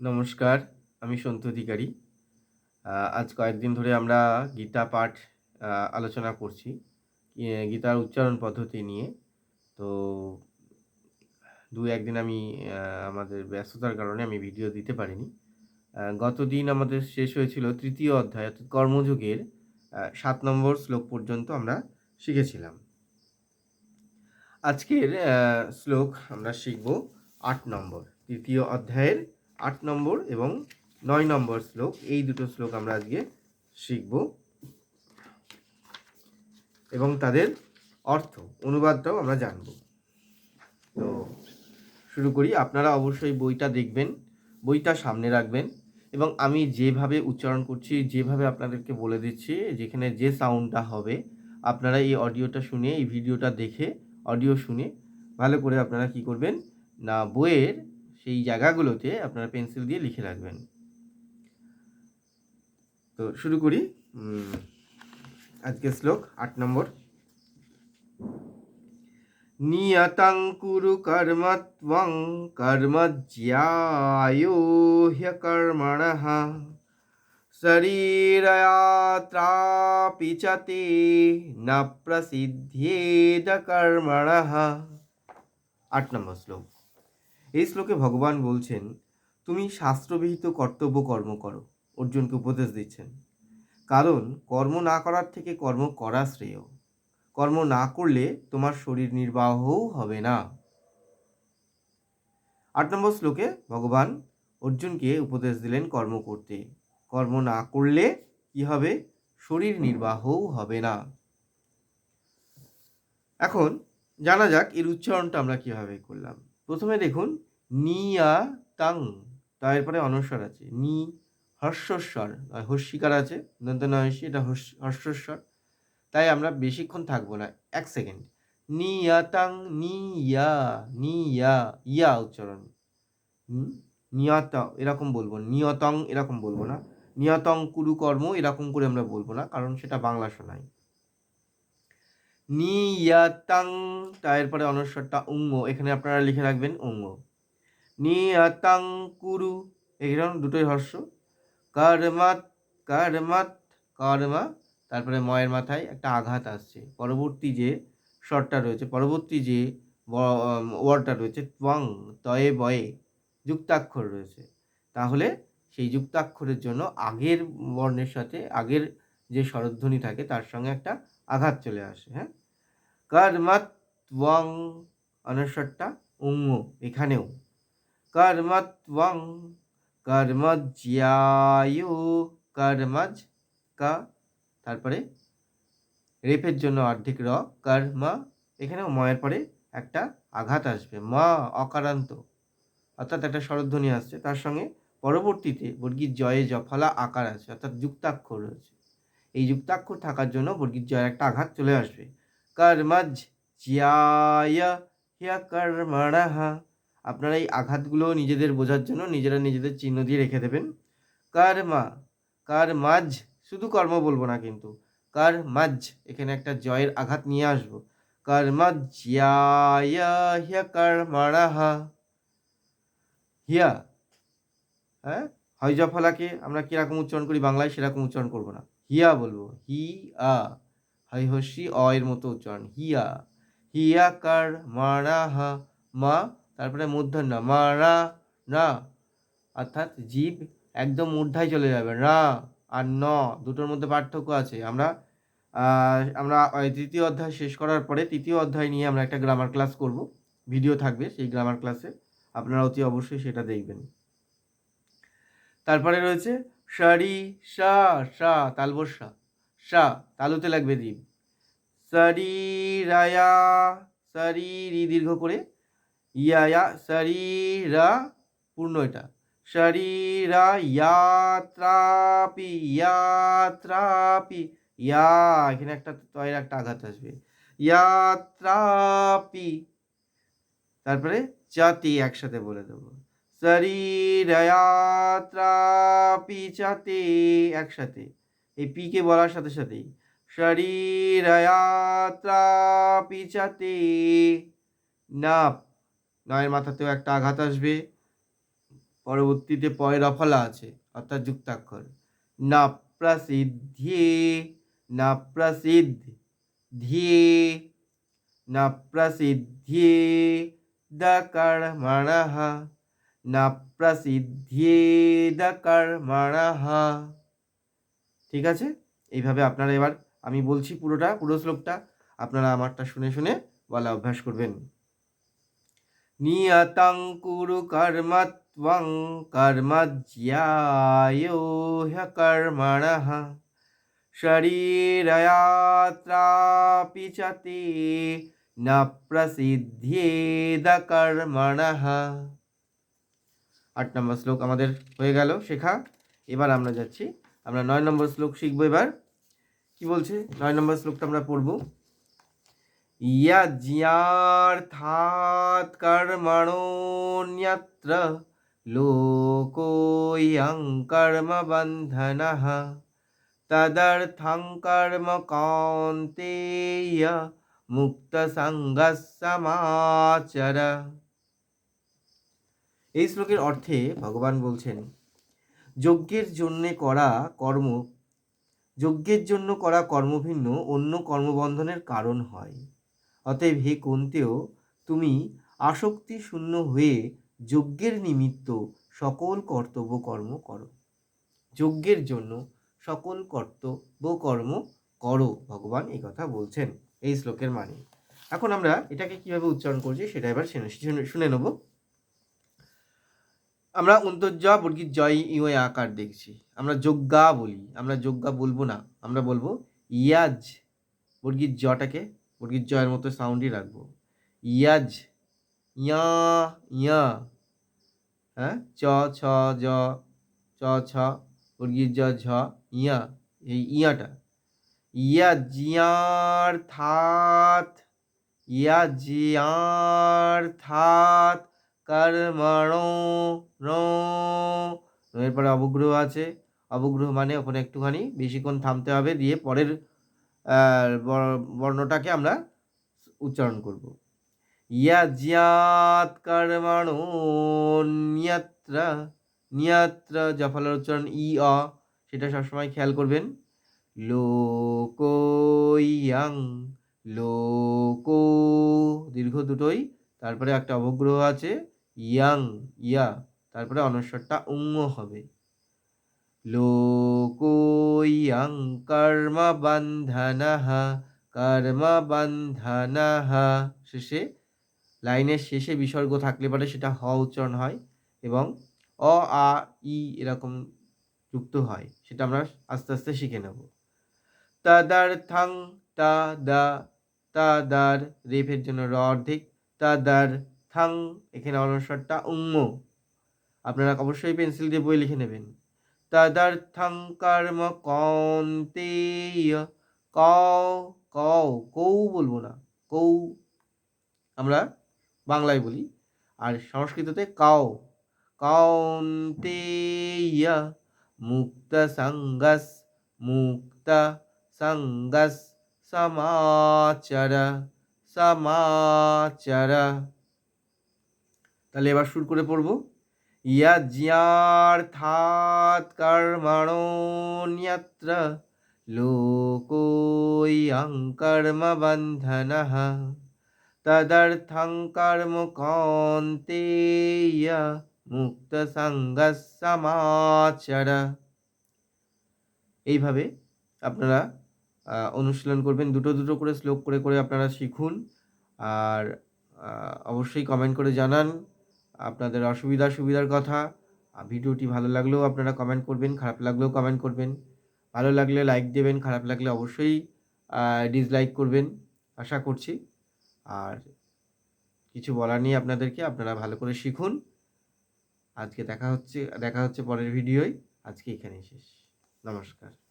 নমস্কার, আমি সন্তু অধিকারী। আজ কয়েকদিন ধরে আমরা গীতা পাঠ আলোচনা করছি গীতার উচ্চারণ পদ্ধতি নিয়ে। তো দু একদিন আমি আমাদের ব্যস্ততার কারণে আমি ভিডিও দিতে পারিনি। গত দিন আমাদের শেষ হয়েছিল তৃতীয় অধ্যায়, অর্থাৎ কর্মযোগের সাত নম্বর শ্লোক পর্যন্ত আমরা শিখেছিলাম। আজকের শ্লোক আমরা শিখব আট নম্বর, তৃতীয় অধ্যায়ের আট নম্বর এবং নয় নম্বর শ্লোক, এই দুটো শ্লোক আমরা আজকে শিখব। এবং তাদের অর্থ, অনুবাদটাও আমরা জানব। তো শুরু করি, আপনারা অবশ্যই বইটা দেখবেন, বইটা সামনে রাখবেন এবং আমি যেভাবে উচ্চারণ করছি, যেভাবে আপনাদেরকে বলে দিচ্ছি, যেখানে যে সাউন্ডটা হবে, আপনারা এই অডিওটা শুনে, এই ভিডিওটা দেখে, অডিও শুনে ভালো করে আপনারা কি করবেন, না বইয়ের সেই জায়গাগুলোতে আপনারা পেন্সিল দিয়ে লিখে রাখবেন। তো শুরু করি। উম, আজকের শ্লোক আট নম্বর। নিয়তং কুরু কর্ম ত্বং কর্ম জ্যায়ো হ্যকর্মণঃ শরীরয়াত্রাপি চ তে ন প্রসিদ্ধেদ কর্মণঃ। আট নম্বর শ্লোক। এই শ্লোকে ভগবান বলছেন, তুমি শাস্ত্রবিহিত কর্তব্য কর্ম করো। অর্জুনকে উপদেশ দিচ্ছেন। কারণ কর্ম না করার থেকে কর্ম করা শ্রেয়। কর্ম না করলে তোমার শরীর নির্বাহও হবে না। আট নম্বর শ্লোকে ভগবান অর্জুনকে উপদেশ দিলেন কর্ম করতে। কর্ম না করলে কি হবে? শরীর নির্বাহও হবে না। এখন জানা যাক এর উচ্চারণটা আমরা কীভাবে করলাম। প্রথমে দেখুন নিয়া তাং, তার পরে অনস্বর আছে। নি হর্ষস্বর হস্যিকার আছে। দন্ত নয়সী এটা হর্ষ- হর্ষস্বর। তাই আমরা বেশিক্ষণ থাকব না, এক সেকেন্ড। নিয়াতাং নিয়া নিয়া ইয়া উচ্চারণ? নিয়ত, এরকম বলব। নিয়তং, এরকম বলব না। নিয়তং কুরু কর্ম, এরকম করে আমরা বলব না, কারণ সেটা বাংলা শোনায়। নিয়াতাং তারপরে অনস্বরটা উঙ্গ এখানে আপনারা লিখে রাখবেন উঙ্গ নিয়াতাং কুরু। এখানে দুটোই হর্ষ। কর্মাত কর্মাত, কর্মা, তারপরে ময়ের মাথায় একটা আঘাত আসছে। পরবর্তী যে স্বরটা রয়েছে, পরবর্তী যে ওয়ার্ডটা রয়েছে, ত্বং, তয়ে বয়ে, যুক্তাক্ষর রয়েছে। তাহলে সেই যুক্তাক্ষরের জন্য আগের বর্ণের সাথে, আগের যে স্বরধ্বনি থাকে, তার সঙ্গে একটা আঘাত চলে আসে হ্যাঁ? কর্মাত, ত্বং অনস্বরটা উঙ্গ এখানেও। কর্মাত ত্বং কর্মজ্যায়ু কর্মজ কা তারপরে রেপের জন্য অর্ধেক র, কর্ম। এখানেও ময়ের পরে একটা আঘাত আসবে। মা, অকারান্ত। অর্থাৎ একটা স্বরধ্বনি আসছে। তার সঙ্গে পরবর্তীতে বর্গীর জয়ে জফলা আকার আছে, অর্থাৎ যুক্তাক্ষর রয়েছে। এই যুক্তাক্ষর থাকার জন্য বর্গীর জয়ের একটা আঘাত চলে আসবে। কর্মজ জ্যায় হিয়া কর্মণঃ আপনারা এই আঘাতগুলো নিজেদের বোঝার জন্য নিজেরা নিজেদের চিহ্ন দিয়ে রেখে দেবেন। কার মা কার কর্মাজ শুধু কর্ম বলব না কিন্তু। কর্মাজ এখানে একটা জয়ের আঘাত নিয়ে আসব। কর্মজ্যায় হিয়া কর্মণঃ হিয়া হ্যাঁ? হয়জফলাকে আমরা কীরকম উচ্চারণ করি? বাংলায় সেরকম উচ্চারণ করব না। হিয়া বলব। হি আ হাই হস্যি অ এর মতো উচ্চারণ। হিয়া হিয়া কার মারা হা মা তারপরে মূর্ধন্য, মা, রা না অর্থাৎ জীব একদম মূর্ধায় চলে যাবে, রা আর ন, দুটোর মধ্যে পার্থক্য আছে। আমরা আমরা তৃতীয় অধ্যায় শেষ করার পরে তৃতীয় অধ্যায় নিয়ে আমরা একটা গ্রামার ক্লাস করব। ভিডিও থাকবে সেই গ্রামার ক্লাসে আপনারা অতি অবশ্যই সেটা দেখবেন। তারপরে রয়েছে সারি সা সা তালবসা সা তালুতে লাগবে দ্বীপ। সারি রায়া সারি রি দীর্ঘ করে ইয়ায়া সারি রা পূর্ণ এটা। শরীরা ইয়াত্রাপি ইয়াত্রাপি ইয়া, এখানে একটা তয়ের একটা আঘাত আসবে। ইয়াত্রাপি। তারপরে জাতি একসাথে বলে দেবো। শরীরয়াত্রাপি চাতে একসাথে। এই পিকে বলার সাথে সাথেই। শরীরয়াত্রাপি চাতে। নাপ। নয়ের মাথাতেও একটা আঘাত আসবে। পরবর্তীতে পয় রফলা আছে, অর্থাৎ যুক্তাক্ষর। না প্রসিদ্ধে না প্রসিদ্ধ ধিয়ে না প্রসিদ্ধে দকর মণহ না প্রসিদ্ধে দকর মণহ ঠিক আছে? এইভাবে আপনারা এবার আমি বলছি পুরোটা, পুরো শ্লোকটা। আপনারা আমারটা শুনে শুনে বলা অভ্যাস করবেন। নিয়তং কুরু কর্ম ত্বং কর্মজ্যায়ো হ্যকর্মণः শরীরয়াত্রাপি চ তে ন প্রসিদ্ধেদ কর্মণः আট নম্বর শ্লোক আমাদের হয়ে গেল, শেখা। এবার আমরা যাচ্ছি। আমরা নয় নম্বর শ্লোক শিখব এবার। কি বলছে? নয় নম্বর শ্লোকটা আমরা পড়ব। ইয়া জিয়ার্থাৎ কর্মণ্যত্র লোকোয়ং কর্ম বন্ধন তদর্থং কর্ম কৌন্তেয় মুক্তসঙ্গসমাচর এই শ্লোকের অর্থে ভগবান বলছেন, যজ্ঞের জন্যে করা কর্ম, যজ্ঞের জন্য করা কর্মভিন্ন অন্য কর্মবন্ধনের কারণ হয়। অতএব হে কুন্তেও, তুমি আসক্তি শূন্য হয়ে যজ্ঞের নিমিত্ত সকল কর্তব্য কর্ম করো। যজ্ঞের জন্য সকল কর্তব্য কর্ম করো, ভগবান এই কথা বলছেন এই শ্লোকের মানে। এখন আমরা এটাকে কীভাবে উচ্চারণ করছি সেটা এবার শুনে নেব। আমরা অন্তর্য বর্গীর জয় ইয়ে আকার দেখছি। আমরা যজ্ঞা বলি, আমরা যজ্ঞা বলব না, আমরা বলব ইয়াজ বর্গীর জটাকে বর্গীর জয়ের মতো সাউন্ডই রাখব। ইয়াজ, ইয়া ইয়া হ্যাঁ? চ, ছ, জ, চ, ছ বর্গীর জ, ঝ, ইয়া, এই ইয়াটা। ইয়া জিয়ার থাত ইয়া জিয়ার থাত কর্মণো এরপরে অবগ্রহ আছে। অবগ্রহ মানে ওখানে একটুখানি বেশিক্ষণ থামতে হবে, দিয়ে পরের বর্ণটাকে আমরা উচ্চারণ করব। ইয়া জিয়াত কর্মণো নিয়ত্র নিয়ত্র জফলার উচ্চারণ ই, অ, সেটা সবসময় খেয়াল করবেন। লোকো ইয়াং, লোকো, দীর্ঘ দুটোই, তারপরে একটা অবগ্রহ আছে, ইয়াং, ইয়া, তারপরে অনস্বরটা উঙ্গ হবে। লোকো ইয়াং কর্ম বন্ধনঃ কর্ম বন্ধনঃ শেষে, লাইনের শেষে বিসর্গ থাকলে পরে সেটা হ উচ্চারণ হয় এবং অ, আ, ই এরকম যুক্ত হয়। সেটা আমরা আস্তে আস্তে শিখে নেব। তদর্থং তা দা তাদার, রেফের জন্য র অর্ধেক। তাদার থাং এখানে অনুস্বরটা উম্ম। আপনারা অবশ্যই পেন্সিল দিয়ে বই লিখে নেবেন। তদর্থং কর্ম কন্তেয়। ক ক কৌ বলব না। কৌ আমরা বাংলায় বলি। আর সংস্কৃততে কাও, কৌন্তেয় মুক্ত সঙ্গস মুক্ত সঙ্গস সমাচর সমাচর। তাহলে এবার শুরু করে পড়ব। यज्ञार्थात् कर्मणोऽन्यत्र लोकोऽयं कर्मबन्धनः तदर्थं कर्म कौन्तेय মুক্তসঙ্গः সমাচর এইভাবে আপনারা আহ, অনুশীলন করবেন দুটো দুটো করে শ্লোক করে করে আপনারা শিখুন আর আহ, অবশ্যই কমেন্ট করে জানান আপনাদের অসুবিধা সুবিধার কথা। ভিডিওটি ভালো লাগলেও আপনারা কমেন্ট করবেন, খারাপ লাগলেও কমেন্ট করবেন। ভালো লাগলে লাইক দেবেন, খারাপ লাগলে অবশ্যই ডিসলাইক করবেন, আশা করছি। আর কিছু বলার নেই আপনাদেরকে, আপনারা ভালো করে শিখুন। আজকে দেখা হচ্ছে দেখা হচ্ছে পরের ভিডিওয়। আজকে এখানেই শেষ। নমস্কার।